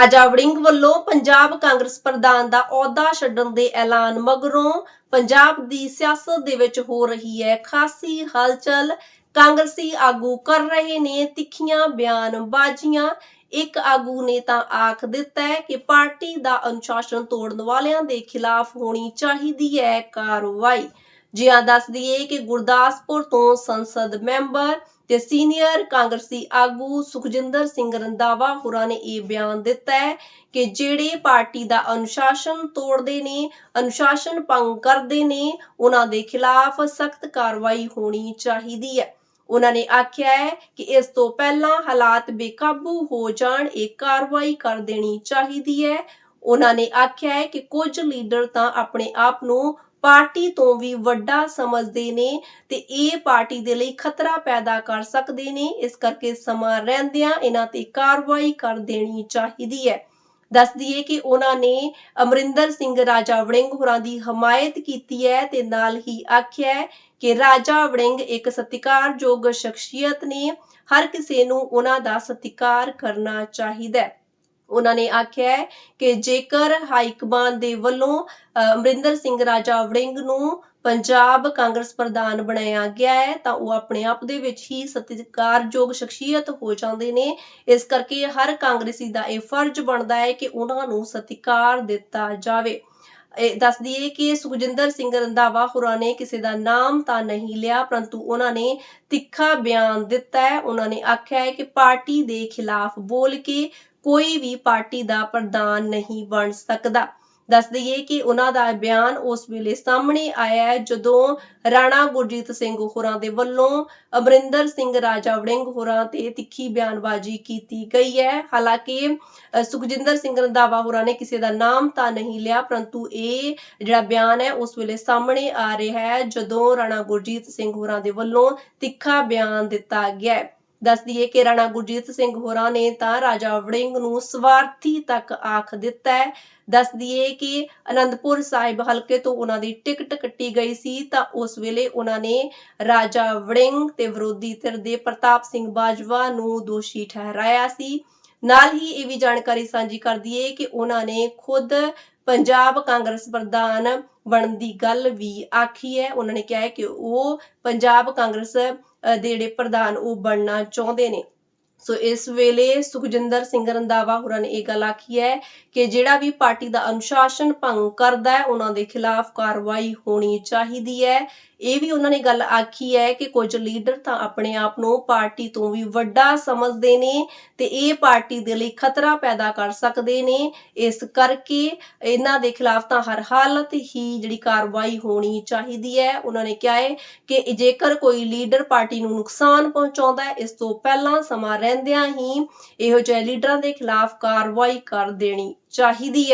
ਰਾਜਾ ਵੜਿੰਗ ਵੱਲੋਂ ਪੰਜਾਬ ਕਾਂਗਰਸ ਪ੍ਰਧਾਨ ਦਾ ਅਹੁਦਾ ਛੱਡਣ ਦੇ ਐਲਾਨ ਮਗਰੋਂ ਪੰਜਾਬ ਦੀ ਸਿਆਸਤ ਦੇ ਵਿੱਚ ਹੋ ਰਹੀ ਹੈ ਖਾਸੀ ਹਲਚਲ। ਕਾਂਗਰਸੀ ਆਗੂ ਕਰ ਰਹੇ ਨੇ ਤਿੱਖੀਆਂ ਬਿਆਨਬਾਜ਼ੀਆਂ। ਇੱਕ ਆਗੂ ਨੇ ਤਾਂ ਆਖ ਦਿੱਤਾ ਹੈ ਕਿ ਪਾਰਟੀ ਦਾ ਅਨੁਸ਼ਾਸਨ ਤੋੜਨ ਵਾਲਿਆਂ ਦੇ ਖਿਲਾਫ ਹੋਣੀ ਚਾਹੀਦੀ ਹੈ ਕਾਰਵਾਈ। ਜਿਹਾਂ ਦੱਸ ਦਈਏ ਕਿ ਗੁਰਦਾਸਪੁਰ ਤੋਂ ਸੰਸਦ ਮੈਂਬਰ ਤੇ ਸੀਨੀਅਰ ਕਾਂਗਰਸੀ ਆਗੂ ਸੁਖਜਿੰਦਰ ਸਿੰਘ ਰੰਦਾਵਾ ਹੋਰਾਂ ਨੇ ਇਹ ਬਿਆਨ ਦਿੱਤਾ ਹੈ ਕਿ ਜਿਹੜੇ ਪਾਰਟੀ ਦਾ ਅਨੁਸ਼ਾਸਨ ਤੋੜਦੇ ਨੇ, ਅਨੁਸ਼ਾਸਨ ਭੰਗ ਕਰਦੇ ਨੇ, ਉਹਨਾਂ ਦੇ ਖਿਲਾਫ ਸਖਤ ਕਾਰਵਾਈ ਹੋਣੀ ਚਾਹੀਦੀ ਹੈ। ਉਹਨਾਂ ਨੇ ਆਖਿਆ ਹੈ ਕਿ ਇਸ ਤੋਂ ਪਹਿਲਾਂ ਹਾਲਾਤ ਬੇਕਾਬੂ ਹੋ ਜਾਣ, ਇਹ ਕਾਰਵਾਈ ਕਰ ਦੇਣੀ ਚਾਹੀਦੀ ਹੈ। ਉਹਨਾਂ ਨੇ ਆਖਿਆ ਹੈ ਕਿ ਕੁਝ ਲੀਡਰ ਤਾਂ ਆਪਣੇ ਆਪ ਨੂੰ ਪਾਰਟੀ ਤੋਂ ਵੀ ਵੱਡਾ ਸਮਝਦੇ ਨੇ ਤੇ ਇਹ ਪਾਰਟੀ ਦੇ ਲਈ ਖਤਰਾ ਪੈਦਾ ਕਰ ਸਕਦੇ ਨੇ। ਇਸ ਕਰਕੇ ਸਮਾਂ ਰਹਿੰਦਿਆਂ ਇਹਨਾਂ ਤੇ ਕਾਰਵਾਈ ਕਰ ਦੇਣੀ ਚਾਹੀਦੀ ਹੈ। ਦੱਸ ਦਈਏ ਕਿ ਉਹਨਾਂ ਨੇ ਅਮਰਿੰਦਰ ਸਿੰਘ ਰਾਜਾ ਵੜਿੰਗ ਹੋਰਾਂ ਦੀ ਹਮਾਇਤ ਕੀਤੀ ਹੈ ਤੇ ਨਾਲ ਹੀ ਆਖਿਆ ਕਿ ਰਾਜਾ ਵੜਿੰਗ ਇੱਕ ਸਤਿਕਾਰਯੋਗ ਸ਼ਖਸੀਅਤ ਨੇ। ਹਰ ਕਿਸੇ ਨੂੰ ਉਹਨਾਂ ਦਾ ਸਤਿਕਾਰ ਕਰਨਾ ਚਾਹੀਦਾ ਹੈ। ਉਹਨਾਂ ਨੇ ਆਖਿਆ ਹੈ ਕਿ ਜੇਕਰ ਹਾਈ ਕਮਾਂਡ ਦੇ ਵੱਲੋਂ ਅਮਰਿੰਦਰ ਸਿੰਘ ਰਾਜਾ ਵੜਿੰਗ ਨੂੰ ਪੰਜਾਬ ਕਾਂਗਰਸ ਪ੍ਰਧਾਨ ਬਣਾਇਆ ਗਿਆ ਹੈ, ਤਾਂ ਉਹ ਆਪਣੇ ਆਪ ਦੇ ਵਿੱਚ ਹੀ ਸਤਿਕਾਰਯੋਗ ਸ਼ਖਸੀਅਤ ਹੋ ਜਾਂਦੇ ਨੇ। ਇਸ ਕਰਕੇ ਹਰ ਕਾਂਗਰਸੀ ਦਾ ਇਹ ਫਰਜ਼ ਬਣਦਾ ਹੈ ਕਿ ਉਹਨਾਂ ਨੂੰ ਸਤਿਕਾਰ ਦਿੱਤਾ ਜਾਵੇ। ਇਹ ਦੱਸ ਦਈਏ ਕਿ ਸੁਖਜਿੰਦਰ ਸਿੰਘ ਰੰਧਾਵਾ ਹੋਰਾਂ ਨੇ ਕਿਸੇ ਦਾ ਨਾਮ ਤਾਂ ਨਹੀਂ ਲਿਆ, ਪਰੰਤੂ ਉਹਨਾਂ ਨੇ ਤਿੱਖਾ ਬਿਆਨ ਦਿੱਤਾ ਹੈ। ਉਹਨਾਂ ਨੇ ਆਖਿਆ ਹੈ ਕਿ ਪਾਰਟੀ ਦੇ ਖਿਲਾਫ ਬੋਲ ਕੇ ਕੋਈ ਵੀ ਪਾਰਟੀ ਦਾ ਪ੍ਰਧਾਨ ਨਹੀਂ ਬਣ ਸਕਦਾ। ਦੱਸ ਦਈਏ ਕਿ ਉਹਨਾਂ ਦਾ ਬਿਆਨ ਉਸ ਵੇਲੇ ਸਾਹਮਣੇ ਆਇਆ ਹੈ, ਜਦੋਂ ਰਾਣਾ ਗੁਰਜੀਤ ਸਿੰਘ ਹੋਰਾਂ ਦੇ ਵੱਲੋਂ ਅਮਰਿੰਦਰ ਸਿੰਘ, ਰਾਜਾ ਵੜਿੰਗ ਹੋਰਾਂ ਤੇ ਤਿੱਖੀ ਬਿਆਨਬਾਜ਼ੀ ਕੀਤੀ ਗਈ ਹੈ। ਹਾਲਾਂਕਿ ਸੁਖਜਿੰਦਰ ਸਿੰਘ ਰੰਧਾਵਾ ਹੋਰਾਂ ਨੇ ਕਿਸੇ ਦਾ ਨਾਮ ਤਾਂ ਨਹੀਂ ਲਿਆ, ਪਰੰਤੂ ਇਹ ਜਿਹੜਾ ਬਿਆਨ ਹੈ ਉਸ ਵੇਲੇ ਸਾਹਮਣੇ ਆ ਰਿਹਾ ਹੈ, ਜਦੋਂ ਰਾਣਾ ਗੁਰਜੀਤ ਸਿੰਘ ਹੋਰਾਂ ਦੇ ਵੱਲੋਂ ਤਿੱਖਾ ਬਿਆਨ ਦਿੱਤਾ ਗਿਆ ਹੈ। ਦੱਸ ਦਈਏ ਕਿ ਰਾਣਾ ਗੁਰਜੀਤ ਸਿੰਘ ਹੋਰਾਂ ਨੇ ਤਾਂ ਰਾਜਾ ਵੜਿੰਗ ਨੂੰ ਸਵਾਰਥੀ ਤੱਕ ਆਖ ਦਿੱਤਾ ਹੈ। ਦੱਸ ਦਈਏ ਕਿ ਅਨੰਦਪੁਰ ਸਾਹਿਬ ਹਲਕੇ ਤੋਂ ਉਹਨਾਂ ਦੀ ਟਿਕਟ ਕੱਟੀ ਗਈ ਸੀ ਤਾਂ ਉਸ ਵੇਲੇ ਉਹਨਾਂ ਨੇ ਰਾਜਾ ਵੜਿੰਗ ਤੇ ਵਿਰੋਧੀ ਧਿਰ ਦੇ ਪ੍ਰਤਾਪ ਸਿੰਘ ਬਾਜਵਾ ਨੂੰ ਦੋਸ਼ੀ ਠਹਿਰਾਇਆ ਸੀ। ਨਾਲ ਹੀ ਇਹ ਵੀ ਜਾਣਕਾਰੀ ਸਾਂਝੀ ਕਰ ਦਈਏ ਕਿ ਉਹਨਾਂ ਨੇ ਖੁਦ ਪੰਜਾਬ ਕਾਂਗਰਸ ਪ੍ਰਧਾਨ ਬਣਨ ਦੀ ਗੱਲ ਵੀ ਆਖੀ ਹੈ। ਉਹਨਾਂ ਨੇ ਕਿਹਾ ਹੈ ਕਿ ਉਹ ਪੰਜਾਬ ਕਾਂਗਰਸ ਦੇ ਜਿਹੜੇ ਪ੍ਰਧਾਨ ਉਹ ਬਣਨਾ ਚਾਹੁੰਦੇ ਨੇ। ਸੋ ਇਸ ਵੇਲੇ ਸੁਖਜਿੰਦਰ ਸਿੰਘ ਰੰਦਾਵਾ ਹੋਰਾਂ ਨੇ ਇਹ ਗੱਲ ਆਖੀ ਹੈ ਕਿ ਜਿਹੜਾ ਵੀ ਪਾਰਟੀ ਦਾ ਅਨੁਸ਼ਾਸਨ ਭੰਗ ਕਰਦਾ ਹੈ, ਉਹਨਾਂ ਦੇ ਖਿਲਾਫ ਕਾਰਵਾਈ ਹੋਣੀ ਚਾਹੀਦੀ ਹੈ। ਇਹ ਵੀ ਉਹਨਾਂ ਨੇ ਗੱਲ ਆਖੀ ਹੈ ਕਿ ਕੁਝ ਲੀਡਰ ਤਾਂ ਆਪਣੇ ਆਪ ਨੂੰ ਪਾਰਟੀ ਤੋਂ ਵੀ ਵੱਡਾ ਸਮਝਦੇ ਨੇ ਤੇ ਇਹ ਪਾਰਟੀ ਦੇ ਲਈ ਖਤਰਾ ਪੈਦਾ ਕਰ ਸਕਦੇ ਨੇ। ਇਸ ਕਰਕੇ ਇਹਨਾਂ ਦੇ ਖਿਲਾਫ ਤਾਂ ਹਰ ਹਾਲਤ ਹੀ ਜਿਹੜੀ ਕਾਰਵਾਈ ਹੋਣੀ ਚਾਹੀਦੀ ਹੈ। ਉਹਨਾਂ ਨੇ ਕਿਹਾ ਹੈ ਕਿ ਜੇਕਰ ਕੋਈ ਲੀਡਰ ਪਾਰਟੀ ਨੂੰ ਨੁਕਸਾਨ ਪਹੁੰਚਾਉਂਦਾ ਹੈ, ਇਸ ਤੋਂ ਪਹਿਲਾਂ ਸਮਾਂ ਰਹਿੰਦਿਆਂ ਹੀ ਇਹੋ ਜਿਹੇ ਲੀਡਰਾਂ ਦੇ ਖਿਲਾਫ ਕਾਰਵਾਈ ਕਰ ਦੇਣੀ ਚਾਹੀਦੀ ਹੈ।